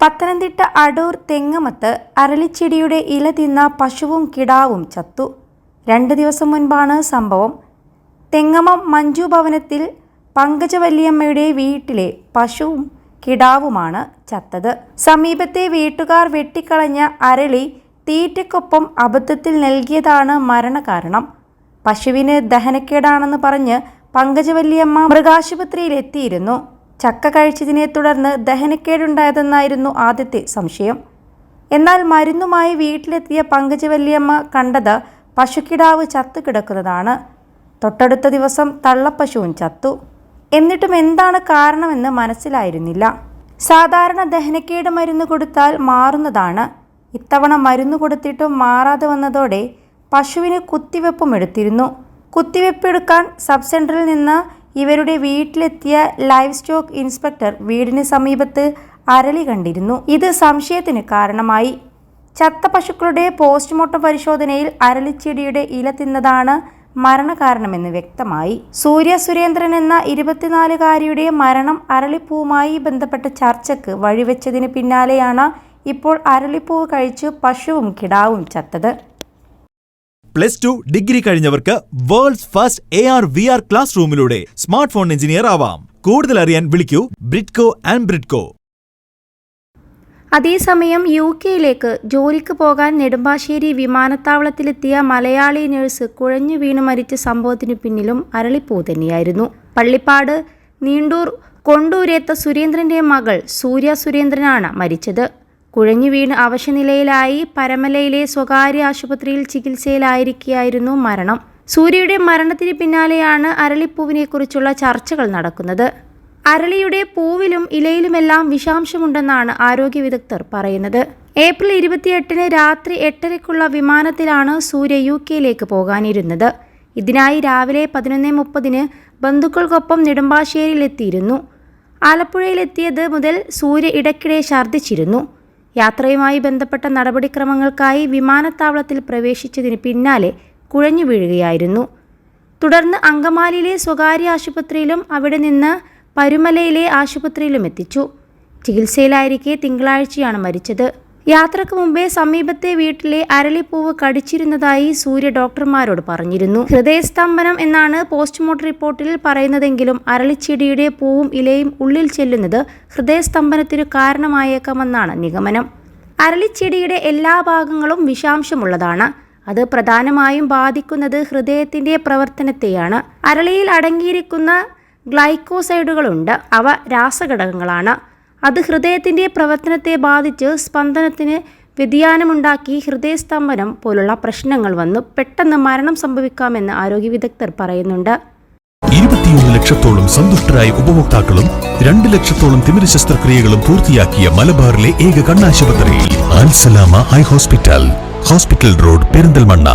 പത്തനംതിട്ട അടൂർ തെങ്ങമത്ത് അരളിച്ചെടിയുടെ ഇല തിന്ന പശുവും കിടാവും ചത്തു. രണ്ട് ദിവസം മുൻപാണ് സംഭവം. തെങ്ങമം മഞ്ജു ഭവനത്തിൽ പങ്കജവല്ലിയമ്മയുടെ വീട്ടിലെ പശുവും കിടാവുമാണ് ചത്തത്. സമീപത്തെ വീട്ടുകാർ വെട്ടിക്കളഞ്ഞ അരളി തീറ്റക്കൊപ്പം അബദ്ധത്തിൽ നൽകിയതാണ് മരണകാരണം. പശുവിന് ദഹനക്കേടാണെന്ന് പറഞ്ഞ് പങ്കജവല്ലിയമ്മ മൃഗാശുപത്രിയിൽ എത്തിയിരുന്നു ചക്ക കഴിച്ചതിനെ തുടർന്ന് ദഹനക്കേടുണ്ടായതെന്നായിരുന്നു ആദ്യത്തെ സംശയം. എന്നാൽ മരുന്നുമായി വീട്ടിലെത്തിയ പങ്കജവല്ലിയമ്മ കണ്ടത് പശുക്കിടാവ് ചത്തുകിടക്കുന്നതാണ്. തൊട്ടടുത്ത ദിവസം തള്ളപ്പശുവും ചത്തു. എന്നിട്ടും എന്താണ് കാരണമെന്ന് മനസ്സിലായിരുന്നില്ല. സാധാരണ ദഹനക്കേട് മരുന്ന് കൊടുത്താൽ മാറുന്നതാണ്. ഇത്തവണ മരുന്ന് കൊടുത്തിട്ടും മാറാതെ വന്നതോടെ പശുവിന് കുത്തിവെപ്പും എടുത്തിരുന്നു. കുത്തിവെപ്പ് എടുക്കാൻ സബ് സെന്ററിൽ നിന്ന് ഇവരുടെ വീട്ടിലെത്തിയ ലൈവ് സ്റ്റോക്ക് ഇൻസ്പെക്ടർ വീടിന് സമീപത്ത് അരളി കണ്ടിരുന്നു. ഇത് സംശയത്തിന് കാരണമായി. ചത്ത പശുക്കളുടെ പോസ്റ്റ്മോർട്ടം പരിശോധനയിൽ അരളിച്ചെടിയുടെ ഇല തിന്നതാണ് മരണകാരണമെന്ന് വ്യക്തമായി. സൂര്യ സുരേന്ദ്രൻ എന്ന ഇരുപത്തിനാലുകാരിയുടെ മരണം അരളിപ്പൂവുമായി ബന്ധപ്പെട്ട ചർച്ചയ്ക്ക് വഴിവെച്ചതിന് പിന്നാലെയാണ് ഇപ്പോൾ അരളിപ്പൂവ് കഴിച്ച് പശുവും കിടാവും ചത്തത്. Plus two degree കഴിഞ്ഞവർക്ക് world's first A R V R class റൂമിലൂടെ smart phone engineer ആവാം. കൂടുതൽ അറിയാൻ വിളിക്കൂ ബ്രിഡ്കോ ആൻഡ് ബ്രിഡ്കോ. അതേസമയം യു കെയിലേക്ക് ജോലിക്ക് പോകാൻ നെടുമ്പാശ്ശേരി വിമാനത്താവളത്തിലെത്തിയ മലയാളി നഴ്സ് കുഴഞ്ഞു വീണു മരിച്ച സംഭവത്തിനു പിന്നിലും അരളിപ്പൂ തന്നെയായിരുന്നു. പള്ളിപ്പാട് നീണ്ടൂർ കൊണ്ടൂരേത്ത സുരേന്ദ്രന്റെ മകൾ സൂര്യ സുരേന്ദ്രനാണ് മരിച്ചത്. കുഴഞ്ഞു വീണ് അവശനിലയിലായി പരമലയിലെ സ്വകാര്യ ആശുപത്രിയിൽ ചികിത്സയിലായിരിക്കെയായിരുന്നു മരണം. സൂര്യയുടെ മരണത്തിന് പിന്നാലെയാണ് അരളിപ്പൂവിനെക്കുറിച്ചുള്ള ചർച്ചകൾ നടക്കുന്നത്. അരളിയുടെ പൂവിലും ഇലയിലുമെല്ലാം വിഷാംശമുണ്ടെന്നാണ് ആരോഗ്യ വിദഗ്ധർ പറയുന്നത്. ഏപ്രിൽ ഇരുപത്തിയെട്ടിന് രാത്രി എട്ടരയ്ക്കുള്ള വിമാനത്തിലാണ് സൂര്യ യു കെയിലേക്ക് പോകാനിരുന്നത്. ഇതിനായി രാവിലെ പതിനൊന്ന് മുപ്പതിന് ബന്ധുക്കൾക്കൊപ്പം നെടുമ്പാശ്ശേരിയിലെത്തിയിരുന്നു. ആലപ്പുഴയിലെത്തിയത് മുതൽ സൂര്യ ഇടയ്ക്കിടെ ഛർദ്ദിച്ചിരുന്നു. യാത്രയുമായി ബന്ധപ്പെട്ട നടപടിക്രമങ്ങൾക്കായി വിമാനത്താവളത്തിൽ പ്രവേശിച്ചതിന് പിന്നാലെ കുഴഞ്ഞു വീഴുകയായിരുന്നു. തുടർന്ന് അങ്കമാലിയിലെ സ്വകാര്യ ആശുപത്രിയിലും അവിടെ നിന്ന് പരുമലയിലെ ആശുപത്രിയിലും എത്തിച്ചു. ചികിത്സയിലായിരിക്കെ തിങ്കളാഴ്ചയാണ് മരിച്ചത്. യാത്രയ്ക്ക് മുമ്പേ സമീപത്തെ വീട്ടിലെ അരളിപ്പൂവ് കടിച്ചിരുന്നതായി സൂര്യ ഡോക്ടർമാരോട് പറഞ്ഞിരുന്നു. ഹൃദയസ്തംഭനം എന്നാണ് പോസ്റ്റ്മോർട്ടം റിപ്പോർട്ടിൽ പറയുന്നതെങ്കിലും അരളിച്ചെടിയുടെ പൂവും ഇലയും ഉള്ളിൽ ചെല്ലുന്നത് ഹൃദയസ്തംഭനത്തിനു കാരണമായേക്കാമെന്നാണ് നിഗമനം. അരളിച്ചെടിയുടെ എല്ലാ ഭാഗങ്ങളും വിഷാംശമുള്ളതാണ്. അത് പ്രധാനമായും ബാധിക്കുന്നത് ഹൃദയത്തിന്റെ പ്രവർത്തനത്തെയാണ്. അരളിയിൽ അടങ്ങിയിരിക്കുന്ന ഗ്ലൈക്കോസൈഡുകളുണ്ട്. അവ രാസഘടകങ്ങളാണ്. അത് ഹൃദയത്തിന്റെ പ്രവർത്തനത്തെ ബാധിച്ച് സ്പന്ദനത്തിന് വ്യതിയാനമുണ്ടാക്കി ഹൃദയസ്തംഭനം പോലുള്ള പ്രശ്നങ്ങൾ വന്നു പെട്ടെന്ന് മരണം സംഭവിക്കാമെന്ന് ആരോഗ്യ വിദഗ്ധർ പറയുന്നുണ്ട്. ഇരുപത്തിയൊന്ന് ലക്ഷത്തോളം സന്തുഷ്ടരായ ഉപഭോക്താക്കളും രണ്ട് ലക്ഷത്തോളം തിമിര ശസ്ത്രക്രിയകളും പൂർത്തിയാക്കിയ മലബാറിലെ ഏക കണ്ണാശുപത്രി Al Salama eye hospital. Hospital road Perinthalmanna.